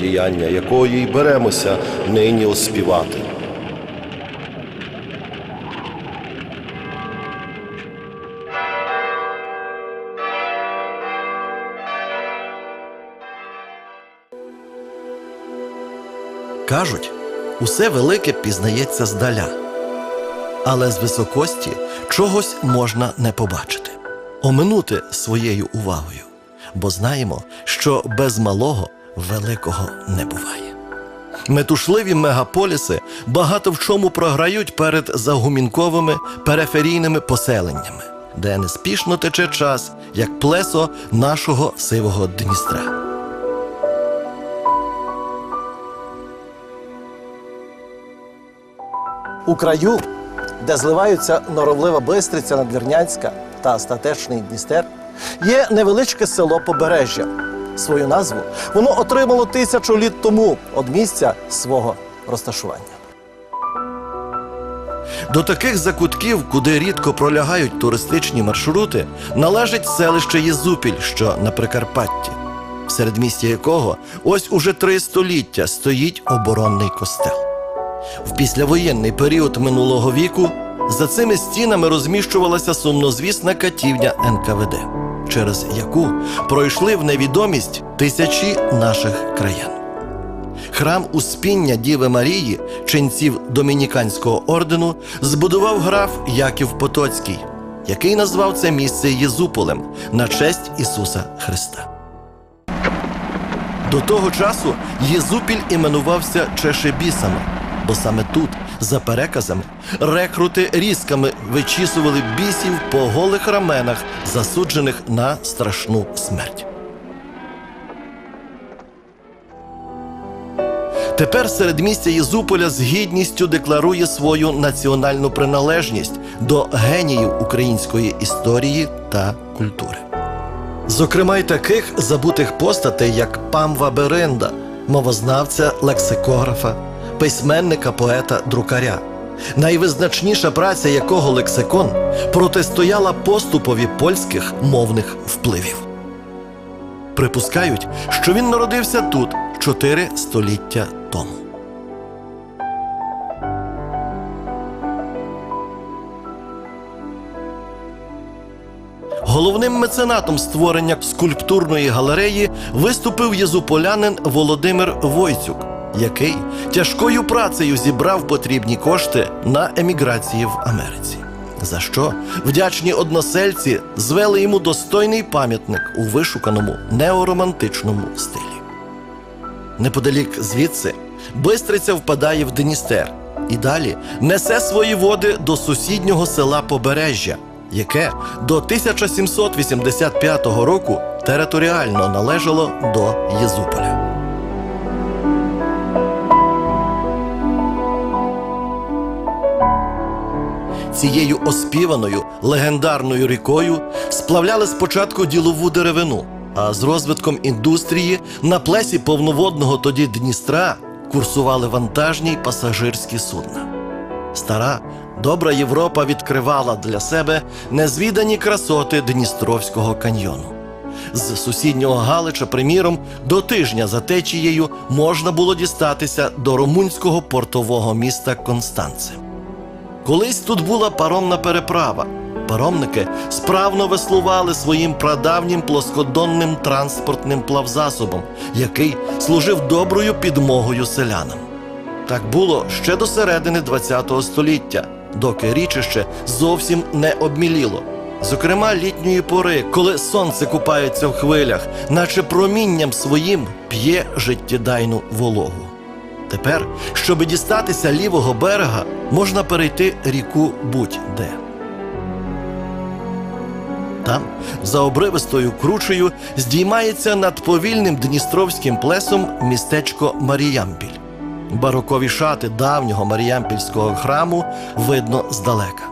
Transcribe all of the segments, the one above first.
діяння якої й беремося нині оспівати. Кажуть, усе велике пізнається здаля, але з високості чогось можна не побачити, оминути своєю увагою, бо знаємо, що без малого великого не буває. Метушливі мегаполіси багато в чому програють перед загумінковими периферійними поселеннями, де неспішно тече час, як плесо нашого сивого Дністра. У краю, де зливаються норовлива Бистриця Надвірнянська та статечний Дністер, є невеличке село Побережжя. Свою назву воно отримало тисячу літ тому від місця свого розташування. До таких закутків, куди рідко пролягають туристичні маршрути, належить селище Єзупіль, що на Прикарпатті, в середмісті якого ось уже три століття стоїть оборонний костел. В післявоєнний період минулого віку за цими стінами розміщувалася сумнозвісна катівня НКВД, через яку пройшли в невідомість тисячі наших краян. Храм Успіння Діви Марії, ченців Домініканського ордену, збудував граф Яків Потоцький, який назвав це місце Єзуполем на честь Ісуса Христа. До того часу Єзупіль іменувався Чешебісами, бо саме тут, за переказами, рекрути різками вичісували бісів по голих раменах, засуджених на страшну смерть. Тепер середмістя Єзуполя з гідністю декларує свою національну приналежність до геніїв української історії та культури. Зокрема, й таких забутих постатей, як Памва Беренда, мовознавця, лексикографа, письменника, поета, друкаря, найвизначніша праця якого лексикон протистояла поступові польських мовних впливів. Припускають, що він народився тут чотири століття тому. Головним меценатом створення скульптурної галереї виступив єзуполянин Володимир Войцюк, який тяжкою працею зібрав потрібні кошти на еміграції в Америці. За що вдячні односельці звели йому достойний пам'ятник у вишуканому неоромантичному стилі. Неподалік звідси Бистриця впадає в Дністер і далі несе свої води до сусіднього села Побережжя, яке до 1785 року територіально належало до Єзуполя. Цією оспіваною легендарною рікою сплавляли спочатку ділову деревину, а з розвитком індустрії на плесі повноводного тоді Дністра курсували вантажні й пасажирські судна. Стара добра Європа відкривала для себе незвідані красоти Дністровського каньйону. З сусіднього Галича, приміром, до тижня за течією можна було дістатися до румунського портового міста Констанце. Колись тут була паромна переправа. Паромники справно веслували своїм прадавнім плоскодонним транспортним плавзасобом, який служив доброю підмогою селянам. Так було ще до середини ХХ століття, доки річище зовсім не обміліло. Зокрема, літньої пори, коли сонце купається в хвилях, наче промінням своїм п'є життєдайну вологу. Тепер, щоби дістатися лівого берега, можна перейти ріку будь-де. Там, за обривистою кручею, здіймається над повільним дністровським плесом містечко Маріямпіль. Барокові шати давнього Маріямпільського храму видно здалека.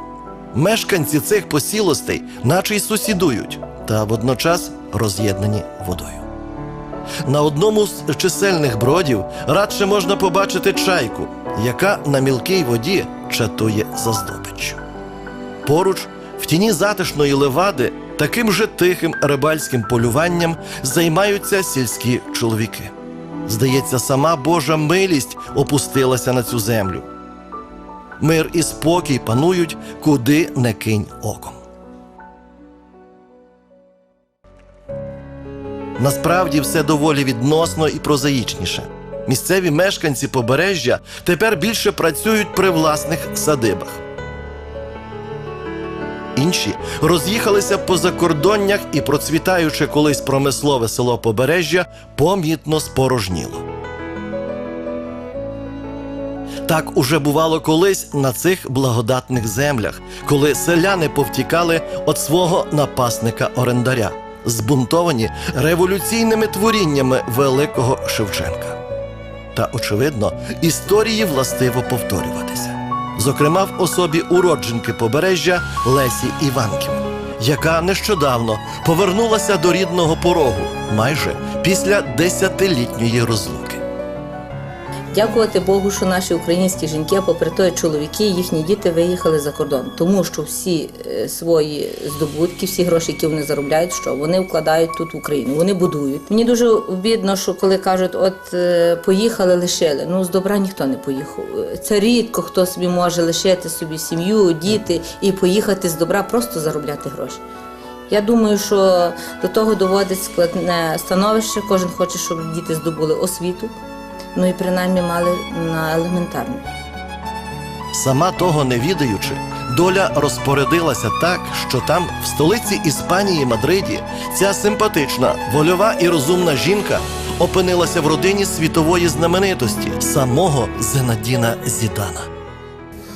Мешканці цих посілостей, наче й сусідують, та водночас роз'єднані водою. На одному з чисельних бродів радше можна побачити чайку, яка на мілкій воді чатує за здобиччю. Поруч, в тіні затишної левади, таким же тихим рибальським полюванням займаються сільські чоловіки. Здається, сама Божа милість опустилася на цю землю. Мир і спокій панують, куди не кинь оком. Насправді все доволі відносно і прозаїчніше. Місцеві мешканці побережжя тепер більше працюють при власних садибах. Інші роз'їхалися по закордоннях і процвітаюче колись промислове село Побережжя помітно спорожніло. Так уже бувало колись на цих благодатних землях, коли селяни повтікали від свого напасника орендаря, збунтовані революційними творіннями великого Шевченка. Та, очевидно, історії властиво повторюватися. Зокрема, в особі уродженки побережжя Лесі Іванків, яка нещодавно повернулася до рідного порогу майже після десятилітньої розлуки. Дякувати Богу, що наші українські жінки, попри те, чоловіки, їхні діти виїхали за кордон, тому що всі е, свої здобутки, всі гроші, які вони заробляють, що вони вкладають тут в Україну, вони будують. Мені дуже обідно, що коли кажуть, от е, поїхали, лишили. Ну з добра ніхто не поїхав. Це рідко хто собі може лишити собі сім'ю, діти і поїхати з добра, просто заробляти гроші. Я думаю, що до того доводить складне становище. Кожен хоче, щоб діти здобули освіту. Ну і принаймні мали на елементарну. Сама того не відаючи, доля розпорядилася так, що там, в столиці Іспанії Мадриді, ця симпатична, вольова і розумна жінка опинилася в родині світової знаменитості самого Зенадіна Зідана.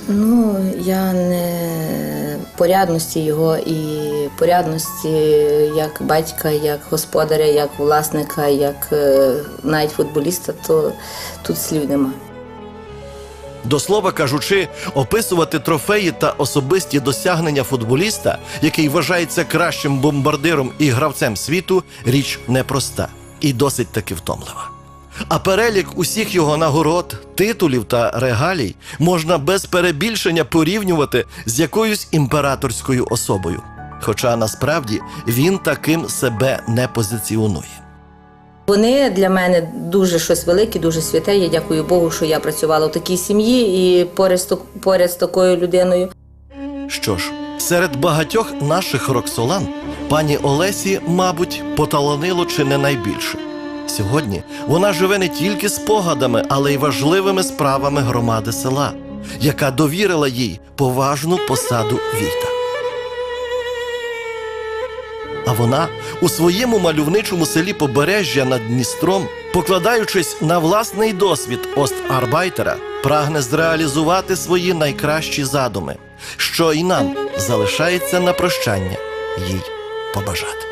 Ну, я не порядності його і порядності як батька, як господаря, як власника, як е, навіть футболіста, то тут слів нема. До слова кажучи, описувати трофеї та особисті досягнення футболіста, який вважається кращим бомбардиром і гравцем світу, річ непроста і досить таки втомлива. А перелік усіх його нагород, титулів та регалій можна без перебільшення порівнювати з якоюсь імператорською особою. Хоча насправді він таким себе не позиціонує. Вони для мене дуже щось велике, дуже святе. Я дякую Богу, що я працювала в такій сім'ї і поряд з, поряд з такою людиною. Що ж, серед багатьох наших роксолан пані Олесі, мабуть, поталанило чи не найбільше. Сьогодні вона живе не тільки спогадами, але й важливими справами громади села, яка довірила їй поважну посаду війта. А вона у своєму мальовничому селі Побережжя над Дністром, покладаючись на власний досвід Остарбайтера, прагне зреалізувати свої найкращі задуми, що і нам залишається на прощання їй побажати.